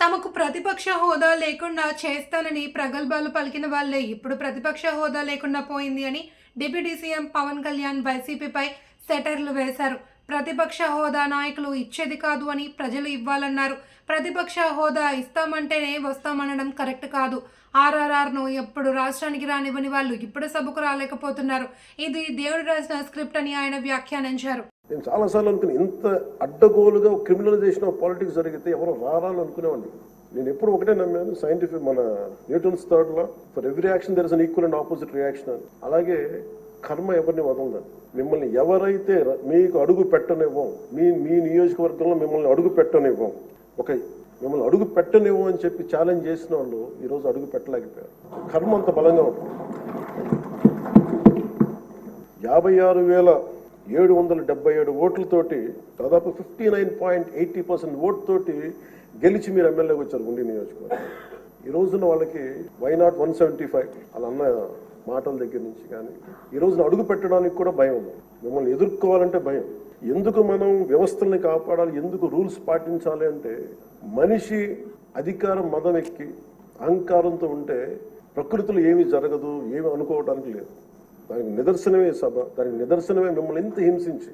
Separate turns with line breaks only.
తమకు ప్రతిపక్ష హోదా లేకుండా చేస్తానని ప్రగల్భాలు పలికిన వాళ్ళే. ఇప్పుడు ప్రతిపక్ష హోదా లేకుండా పోయింది అని డిప్యూటీ సీఎం పవన్ కళ్యాణ్ వైసీపీపై సెటర్లు వేశారు. ప్రతిపక్ష హోదా నాయకులు ఇచ్చేది కాదు అని ప్రజలు ఇవ్వాలన్నారు. ప్రతిపక్ష హోదా ఇస్తామంటేనే వస్తామనడం కరెక్ట్ కాదు. ఆర్ఆర్ఆర్ను ఎప్పుడు రాష్ట్రానికి రానివ్వని వాళ్ళు ఇప్పుడు సభకు రాలేకపోతున్నారు. ఇది దేవుడు రాసిన స్క్రిప్ట్ అని ఆయన వ్యాఖ్యానించారు.
నేను చాలాసార్లు అనుకుని ఇంత అడ్డగోలుగా క్రిమినలైజేషన్ ఆఫ్ పాలిటిక్స్ జరిగితే ఎవరు రారాలు అనుకునేవాడిని. నేను ఎప్పుడు ఒకటే నమ్మాను సైంటిఫిక్ మన Newton's third law for every action there is an equal and opposite reaction అని. అలాగే కర్మ ఎవరిని వదలదని మిమ్మల్ని ఎవరైతే మీకు అడుగు పెట్టనివ్వం మీ మీ నియోజకవర్గంలో మిమ్మల్ని అడుగు పెట్టనివ్వం ఒక మిమ్మల్ని అడుగు పెట్టనివ్వం అని చెప్పి ఛాలెంజ్ చేసిన వాళ్ళు ఈరోజు అడుగు పెట్టలేకపోయారు. కర్మ అంత బలంగా ఉంటుంది. యాభై ఆరు వేల ఏడు వందల డెబ్బై ఏడు ఓట్లతోటి దాదాపు fifty nine point eighty percent ఓట్తోటి గెలిచి మీరు ఎమ్మెల్యేకి వచ్చారు గుండి నియోజకవర్గం. ఈ రోజున వాళ్ళకి why not one seventy five అలా అన్న మాటల దగ్గర నుంచి కానీ ఈ రోజున అడుగు పెట్టడానికి కూడా భయం ఉంది. మిమ్మల్ని ఎదుర్కోవాలంటే భయం. ఎందుకు మనం వ్యవస్థల్ని కాపాడాలి? ఎందుకు రూల్స్ పాటించాలి అంటే మనిషి అధికారం మదం ఎక్కి అహంకారంతో ఉంటే ప్రకృతిలో ఏమీ జరగదు ఏమీ అనుకోవడానికి లేదు. దానికి నిదర్శనమే సభ దానికి నిదర్శనమే మిమ్మల్ని ఇంత హింసించి.